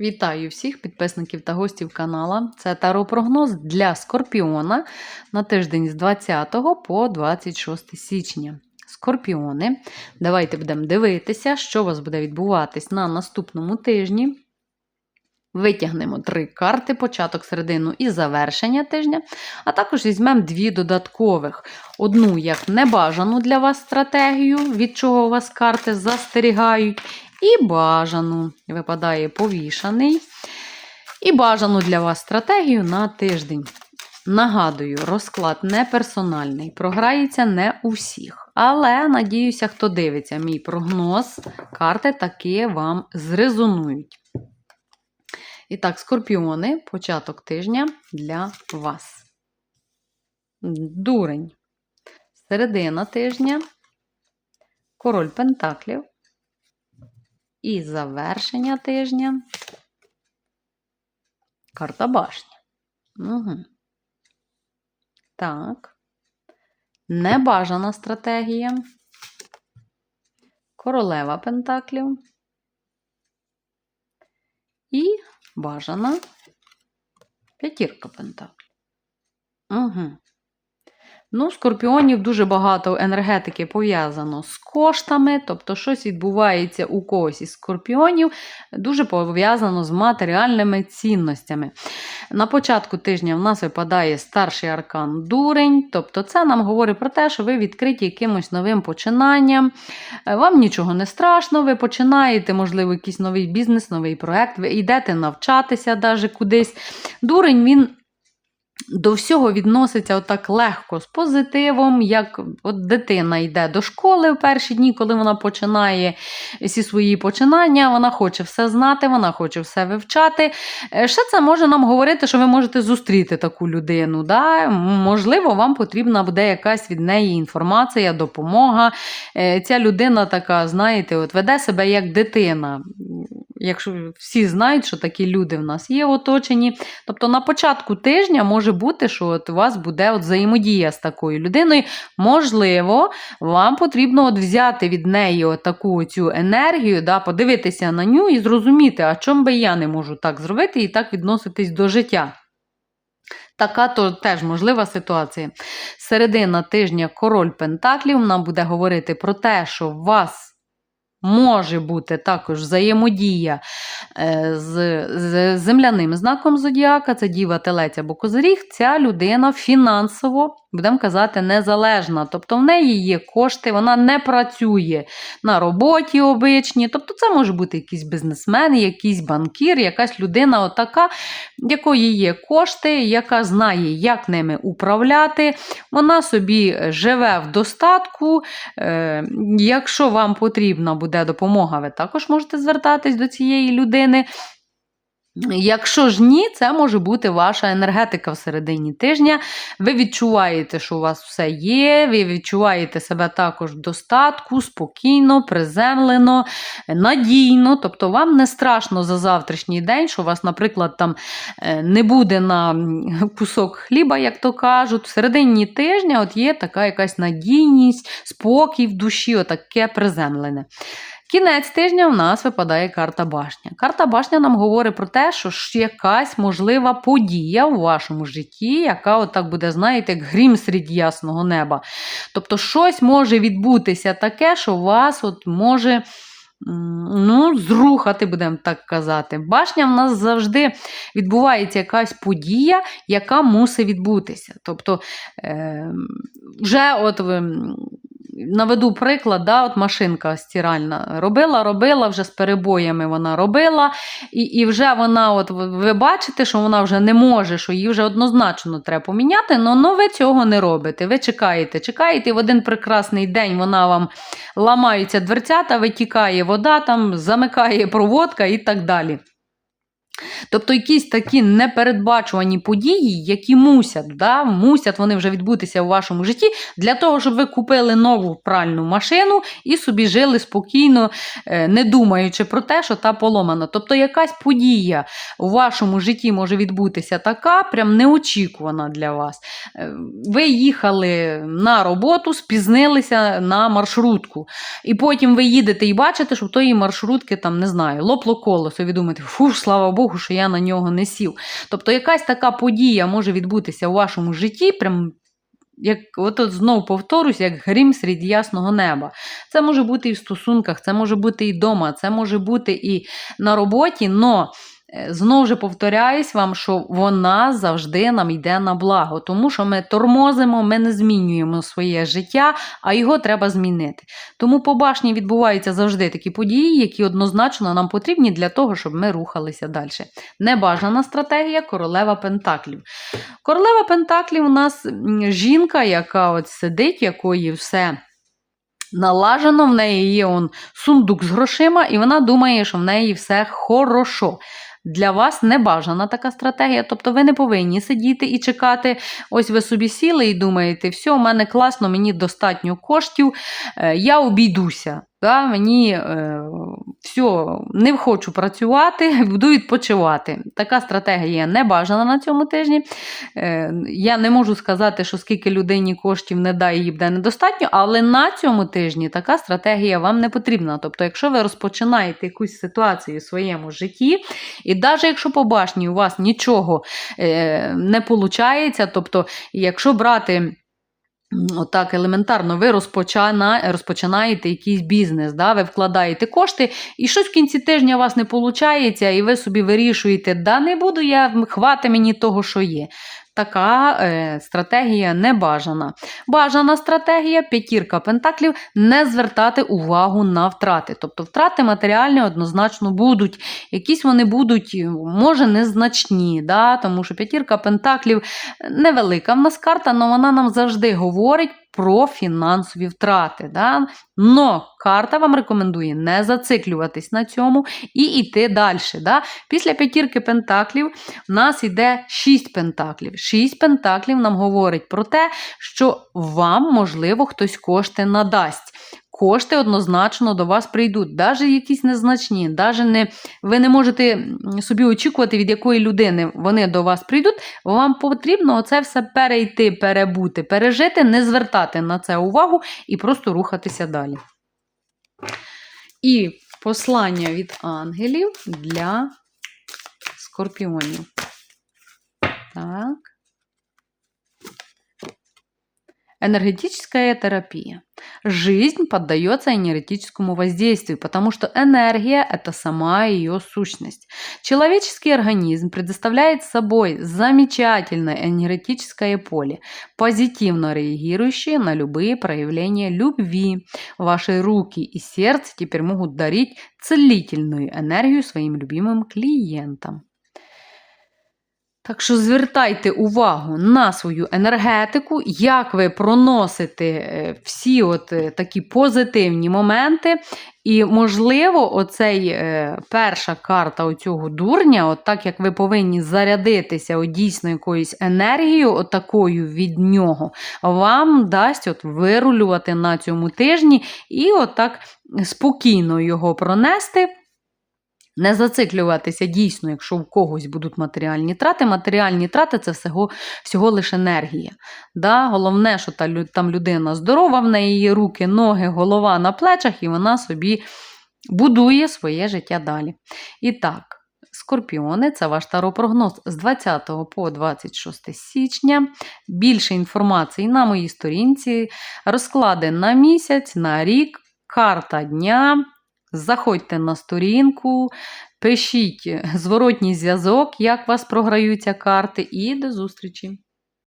Вітаю всіх підписників та гостів канала. Це таро-прогноз для Скорпіона на тиждень з 20 по 26 січня. Скорпіони, давайте будемо дивитися, що у вас буде відбуватись на наступному тижні. Витягнемо три карти: початок, середину і завершення тижня. А також візьмемо дві додаткових: одну як небажану для вас стратегію, від чого у вас карти застерігають, і бажану. Випадає повішаний. І бажану для вас стратегію на тиждень. Нагадую, розклад не персональний, програється не у всіх. Але надіюся, хто дивиться мій прогноз, карти таки вам зрезонують. І так, скорпіони, початок тижня для вас. Дурень. Середина тижня. Король Пентаклів. І завершення тижня. Карта башня. Угу. Так. Небажана стратегія. Королева Пентаклів. І бажана п'ятірка Пентаклів. Угу. Ну, скорпіонів дуже багато енергетики пов'язано з коштами, тобто щось відбувається у когось із скорпіонів, дуже пов'язано з матеріальними цінностями. На початку тижня в нас випадає старший аркан дурень, тобто це нам говорить про те, що ви відкриті якимось новим починанням, вам нічого не страшно, ви починаєте, можливо, якийсь новий бізнес, новий проект, ви йдете навчатися даже кудись. Дурень він. До всього відноситься отак легко, з позитивом, як от дитина йде до школи в перші дні, коли вона починає всі свої починання, вона хоче все знати, вона хоче все вивчати. Е, Ще це може нам говорити, що ви можете зустріти таку людину. Да? Можливо, вам потрібна буде якась від неї інформація, допомога. Е, Ця людина така, знаєте, от веде себе як дитина. Якщо всі знають, що такі люди в нас є оточені. Тобто на початку тижня може бути, що от у вас буде от взаємодія з такою людиною. Можливо, вам потрібно от взяти від неї от таку цю енергію, да, подивитися на ню і зрозуміти, а чому би я не можу так зробити і так відноситись до життя. Така то теж можлива ситуація. Середина тижня король Пентаклів нам буде говорити про те, що у вас. Може бути також взаємодія е, з, з земляним знаком зодіака, це діва телець або козиріг. Ця людина фінансово, будемо казати, незалежна. Тобто в неї є кошти, вона не працює на роботі обичній. Тобто, це може бути якийсь бізнесмен, якийсь банкір, якась людина, отака, якої є кошти, яка знає, як ними управляти. Вона собі живе в достатку. Е, Якщо вам потрібна буде допомога, ви також можете звертатись до цієї людини. Якщо ж ні, це може бути ваша енергетика в середині тижня. Ви відчуваєте, що у вас все є, ви відчуваєте себе також в достатку, спокійно, приземлено, надійно. Тобто вам не страшно за завтрашній день, що у вас, наприклад, там е, не буде на кусок хліба, як то кажуть. В середині тижня от є така якась надійність, спокій в душі, отаке приземлене. Кінець тижня у нас випадає карта башня. Карта башня нам говорить про те, що якась можлива подія у вашому житті, яка отак буде, знаєте, як грім серед ясного неба. Тобто, щось може відбутися таке, що вас от може. Ну, зрухати, будемо так казати. Башня в нас завжди відбувається якась подія, яка мусить відбутися. Тобто, е, вже от наведу приклад, да, от машинка стиральна робила, робила, вже з перебоями вона робила, і і вже вона, от ви бачите, що вона вже не може, що її вже однозначно треба поміняти, але ви цього не робите. Ви чекаєте, чекаєте, і в один прекрасний день вона вам ламається дверцята, витікає вода, там, замикає проводка і так далі. Тобто якісь такі непередбачувані події, які мусять, да, мусять вони вже відбутися у вашому житті, для того, щоб ви купили нову пральну машину і собі жили спокійно, е, не думаючи про те, що та поломана. Тобто якась подія у вашому житті може відбутися така, прям неочікувана для вас. Е, Ви їхали на роботу, спізнилися на маршрутку. І потім ви їдете і бачите, що в тої маршрутки там, не знаю, лопло колесо. Ви думаєте, фу, слава Богу, що я на нього не сів. Тобто якась така подія може відбутися у вашому житті, прям. Як от, от повторюсь, як грім серед ясного неба. Це може бути і в стосунках, це може бути і вдома, це може бути і на роботі, но знову ж повторяюсь вам, що вона завжди нам йде на благо, тому що ми тормозимо, ми не змінюємо своє життя, а його треба змінити. Тому по башні відбуваються завжди такі події, які однозначно нам потрібні для того, щоб ми рухалися далі. Небажана стратегія королева Пентаклів. Королева Пентаклів у нас жінка, яка от сидить, якої все. Налажено, в неї є он сундук з грошима, і вона думає, що в неї все хорошо. Для вас не бажана така стратегія, тобто ви не повинні сидіти і чекати. Ось ви собі сіли і думаєте, все, у мене класно, мені достатньо коштів, е, я обійдуся. Да, мені е, все, не хочу працювати, буду відпочивати. Така стратегія не бажана на цьому тижні. Е, я не можу сказати, що скільки людині коштів не дає, їй буде недостатньо, але на цьому тижні така стратегія вам не потрібна. Тобто, якщо ви розпочинаєте якусь ситуацію в своєму житті, і навіть якщо по башні у вас нічого е, не виходить, тобто, якщо брати. Отак елементарно, ви розпочина, розпочинаєте якийсь бізнес, да, ви вкладаєте кошти, і щось в кінці тижня у вас не виходить, і ви собі вирішуєте, да не буду я, хвати мені того, що є. Така е, стратегія не бажана. Бажана стратегія п'ятірка пентаклів не звертати увагу на втрати. Тобто втрати матеріальні однозначно будуть. Якісь вони будуть, може, незначні, да? тому що п'ятірка пентаклів невелика в нас карта, але вона нам завжди говорить про фінансові втрати. Да? Но карта вам рекомендує не зациклюватись на цьому і йти далі. Да? Після п'ятірки пентаклів у нас йде шість пентаклів. Шість пентаклів нам говорить про те, що вам, можливо, хтось кошти надасть. Кошти однозначно до вас прийдуть, навіть якісь незначні, навіть не, ви не можете собі очікувати, від якої людини вони до вас прийдуть. Вам потрібно оце все перейти, перебути, пережити, не звертати на це увагу і просто рухатися далі. І послання від ангелів для скорпіонів. Так. Энергетическая терапия. Жизнь поддается энергетическому воздействию, потому что энергия – это сама ее сущность. Человеческий организм предоставляет собой замечательное энергетическое поле, позитивно реагирующее на любые проявления любви. Ваши руки и сердце теперь могут дарить целительную энергию своим любимым клиентам. Так що звертайте увагу на свою енергетику, як ви проносите е, всі от е, такі позитивні моменти. І, можливо, оцей е, перша карта оцього дурня, от так як ви повинні зарядитися от дійсно якоюсь енергією, от такою від нього, вам дасть от вирулювати на цьому тижні і от спокійно його пронести. Не зациклюватися дійсно, якщо в когось будуть матеріальні трати. Матеріальні трати це всього, всього лише енергія. Да? Головне, що та, там людина здорова, в неї є руки, ноги, голова на плечах, і вона собі будує своє життя далі. І так, скорпіони це ваш таропрогноз з 20 по 26 січня. Більше інформації на моїй сторінці, розклади на місяць, на рік, карта дня. Заходьте на сторінку, пишіть зворотній зв'язок, як у вас програються карти, і до зустрічі!